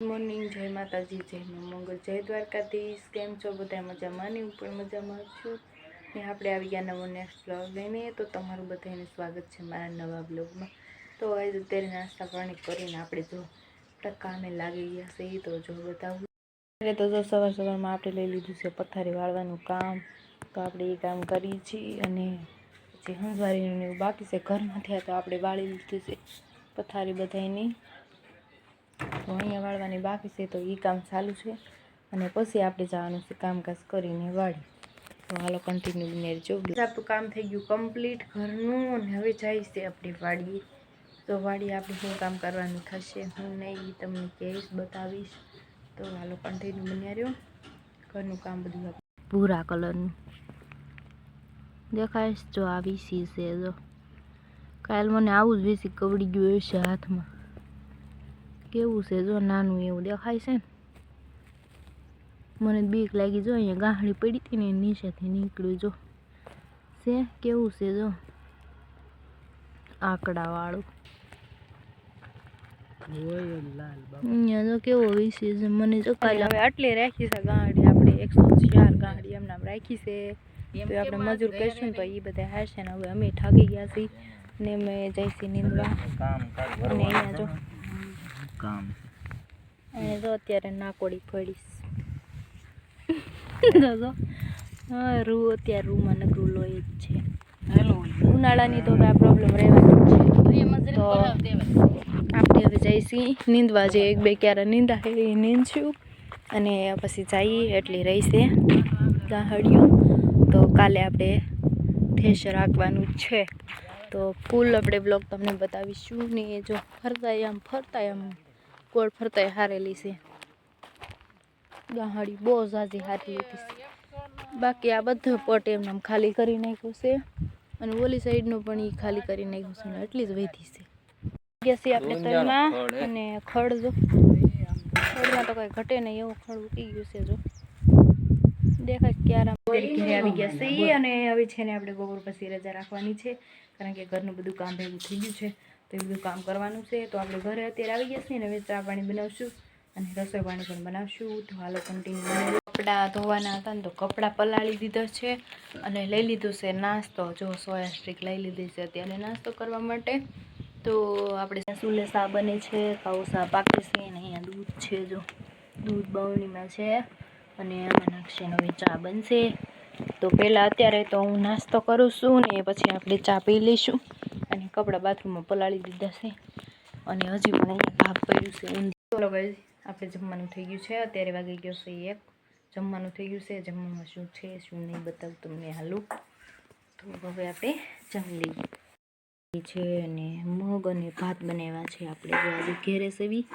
Morning, જય માતાજી, જય મંગલ, જય દ્વારકાધીશ, કેમ છો? બધા મજામાં ને હું પણ મજામાં છું. ને આપણે આવી ગયા નવો નેક્સ્ટ બ્લોગ લઈને, તો તમારું બધાને સ્વાગત છે મારા નવા બ્લોગમાં તો આજ અત્યારે નાસ્તા પાણી કરીને આપણે જો આપણા કામે લાગી ગયા છે તો જો બતાવું. એટલે તો જો સવાર સવારમાં આપણે લઈ લીધું છે પથારી વાળવાનું કામ, તો આપણે એ કામ કરીએ છીએ અને પછી હંસવારીનું એવું બાકી છે ઘરમાં થયા તો આપણે વાળી લીધું છે પથારી બધાયની. તો અહીંયા વાળવાની બાકી છે તો એ કામ ચાલુ છે અને પછી આપણે જવાનું છે કામકાજ કરીને વાળી. તો હાલો કન્ટિન્યુ બને રહેજો આપણું કામ થઈ ગયું કમ્પ્લીટ ઘરનું અને હવે જાય છે આપણે વાડીએ. તો વાડીએ આપણે શું કામ કરવાનું થશે હું નહીં એ તમને કહીશ, બતાવીશ. તો હાલો કન્ટિન્યુ બન્યા ઘરનું કામ બધું ભૂરા કલરનું. દેખાઈશ જો આ વીસી છે જો. કાલ મને આવું જ વીસી કવડી ગયું હશે હાથમાં. કેવું છે જો નાનું એવું દેખાય છે ને? મને બીક લાગી જો અહીંયા ગાંહડી પડી હતી ને નીચેથી નીકળ્યું જો. છે? કેવું છે જો? આકડા વાળું અહીંયા જો કેવો વિશે છે મને જો કાલે હવે આટલી રાખી છે ગાંહડી આપણે એકસો ચાર ગાંહડી એમને નામ રાખી છે. તો આપણે મજૂર કહીશું તો એ બધા હારશે ને હવે અમે થાકી ગયા છીએ. ને અમે જઈશું નીંદવા. અને અહીંયા જો કામ. અને જો અત્યારે નાકોડી પડીશ જો જો હા રૂ અત્યારે રૂમાં નકરું લોહી જ છે. ઉનાળાની તો આ પ્રોબ્લેમ રહેવાની છે. તો આપણે હવે જઈશી. નીંદવા જે એક બે ક્યારે નીંદા છે એ નીંદશું. અને પછી જઈએ એટલી રહીશે. ગાહડિયું. તો કાલે આપણે થેસર રાખવાનું જ છે. તો ફૂલ આપણે બ્લોગ તમને બતાવીશું ને એ જો ફરતા આમ ફરતા આમ ગોળ ફરતા હારેલી છે. ગાહડી બહુ ઝાઝી હારી લીધી બાકી આ બધો પટ એમને ખાલી કરી નાખ્યું છે. અને ઓલી સાઈડનું પણ એ ખાલી કરી નાખ્યું છે ને એટલી જ વધી છે. ગયા છીએ આપણે તલમાં અને ખડ જો. ખડમાં તો કંઈ ઘટે નહીં એવું ખડ ઉકી ગયું છે જો. દેખાય ક્યારે ઘરે આવી ગયા છે અને હવે છે ને આપણે બપોર પછી રજા રાખવાની છે. કારણ કે ઘરનું બધું કામ ભેગું થઈ ગયું છે. તો એ બધું કામ કરવાનું છે. તો આપણે ઘરે અત્યારે આવી ગયા છીએ ને હવે ચા પાણી બનાવશું અને રસોઈ પાણી પણ બનાવશું. તો હાલો કન્ટિન્યુ કપડાં ધોવાના હતા ને તો કપડાં પલાળી દીધા છે અને લઈ લીધું છે નાસ્તો. જો સોયા સ્ટ્રીક લઈ લીધી છે અત્યારે નાસ્તો કરવા માટે. તો આપણે સુલે સા બને છે કાઉ સા પાકે છે અને અહીંયા દૂધ છે જો. દૂધ બવણીમાં છે અને આમાં નાખશે નવી ચા બનશે. તો પહેલાં અત્યારે તો હું નાસ્તો કરું છું ને પછી આપણે ચા પી લઈશું. કપડાં બાથરૂમમાં પલાળી દીધા છે. અને હજી પણ ભાગ પડ્યું છે. ઊંધી. આપણે જમવાનું થઈ ગયું છે. અત્યારે વાગી ગયો છે એક. જમવાનું થઈ ગયું છે. જમવામાં શું છે, શું નહીં બતાવું તમને હાલું. તો હવે આપણે જમી લઈએ. છે અને મગ અને ભાત બનાવ્યા છે આપણે જો આજે ઘેરે સેવી.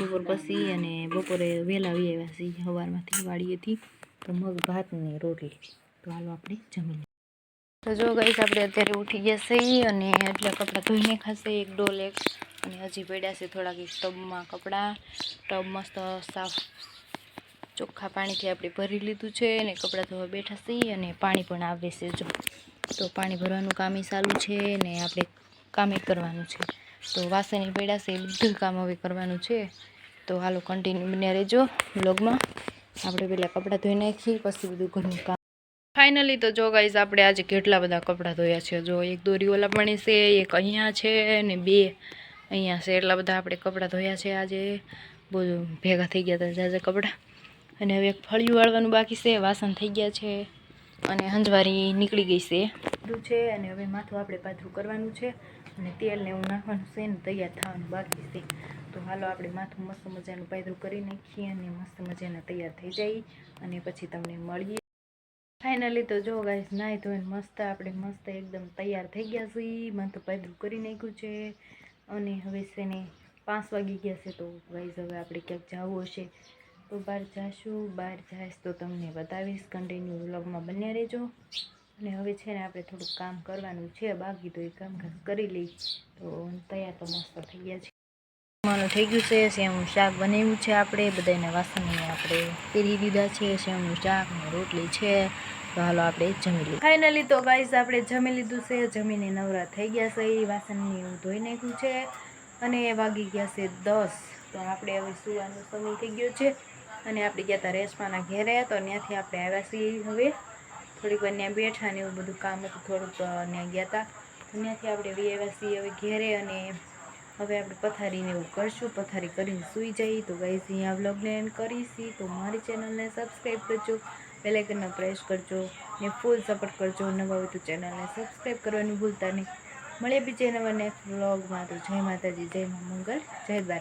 બપોર પછી અને બપોરે વહેલા આવી આવ્યા છીએ. સવારમાંથી વાળીએથી તો મગ, ભાત ને રોટલી. તો હાલો આપણે જમી લઈએ. તો જો ગઈશ આપણે અત્યારે ઉઠી ગયા અને એટલે કપડાં ધોઈને ખાશે એક ડોલ એક અને હજી પડ્યા છે થોડાક ટબમાં કપડાં. ટબ મસ્ત સાફ ચોખ્ખા પાણીથી આપણે ભરી લીધું છે અને કપડાં ધોવા બેઠા છીએ અને પાણી પણ આવે છે જો. તો પાણી ભરવાનું કામ ચાલુ છે ને આપણે કામે કરવાનું છે. તો વાસણી પડ્યા છે, એ બધું કામ હવે કરવાનું છે. તો હાલો કન્ટિન્યુ બન્યા રહેજો વ્લોગમાં આપણે પહેલાં કપડાં ધોઈ નાખીએ, પછી બધું ઘરનું કામ ફાઇનલી તો જો ગાઈઝ આપણે આજે કેટલા બધા કપડાં ધોયા છે. જો એક દોરી ઓલા પણ છે, એક અહીંયા છે ને બે અહીંયા છે. એટલા બધા આપણે કપડાં ધોયા છે આજે. બહુ ભેગા થઈ ગયા હતા જાજા કપડાં. અને હવે એક ફળિયું વાળવાનું બાકી છે, વાસણ થઈ ગયા છે અને હંજવારી નીકળી ગઈ છે. બધું છે અને હવે માથું આપણે પાથરું કરવાનું છે અને તેલ ને એવું નાખવાનું છે ને તૈયાર થવાનું બાકી છે. તો હાલો આપણે માથું મસ્ત મજાનું પાથરું કરી નાખીએ અને મસ્ત મજાના તૈયાર થઈ જાય. અને પછી તમને મળીએ. ફાઇનલી તો જો ગાઈસ નાહી ધોઈને મસ્ત આપણે મસ્ત એકદમ તૈયાર થઈ ગયા છીએ. માથું પાથરું કરી નાખ્યું છે. અને હવે છે ને પાંચ વાગી ગયા છે તો ગાઈસ હવે આપણે ક્યાંક જવું હશે. તો બહાર જાશું. બહાર જઈશ તો તમને બતાવીશ. કન્ટિન્યુ વ્લોગમાં બન્યા રહેજો. અને હવે છે ને આપણે થોડુંક કામ કરવાનું છે. બાકી તો એ કામકાજ કરી લઈ. તો તૈયાર તો મસ્ત થઈ ગયા છે. જમવાનું થઈ ગયું છે. સેવનું શાક બનાવ્યું છે આપણે. બધાના વાસણને આપણે પહેરી દીધા છે. સેવનું શાક ને રોટલી છે. તો હાલો આપણે જમી લઈએ. ફાઇનલી તો ગાઈઝ આપણે જમી લીધું છે. જમીને નવરા થઈ ગયા છે. એ વાસણને એવું ધોઈ નાખ્યું છે. અને વાગી ગયા છે દસ. તો આપણે હવે સુવાનો સમય થઈ ગયો છે. અને આપણે ગયા હતા રેશમાના ઘેરે. તો ત્યાંથી આપણે આવ્યા છીએ હવે. થોડીક વાર ત્યાં બેઠા ને એવું બધું કામ હતું. થોડુંક ત્યાં ગયા હતા ત્યાંથી આપણે વી આવ્યા છીએ હવે ઘેરે અને હવે આપણે પથારીને એવું કરશું, પથારી કરીને સૂઈ જઈએ તો ગાઈઝ અહીંયા વ્લોગને એન્ડ કરીશી. તો મારી ચેનલને સબસ્ક્રાઈબ કરજો બેલાઇકનને પ્રેસ કરજો, ને ફૂલ સપોર્ટ કરજો. નવા હોય તો ચેનલને સબસ્ક્રાઈબ કરવાનું ભૂલતા નહીં. મળીએ બીજે નવા નેક્સ્ટ વ્લોગમાં તો જય માતાજી, જય મા મંગલ, જય દ્વારકા.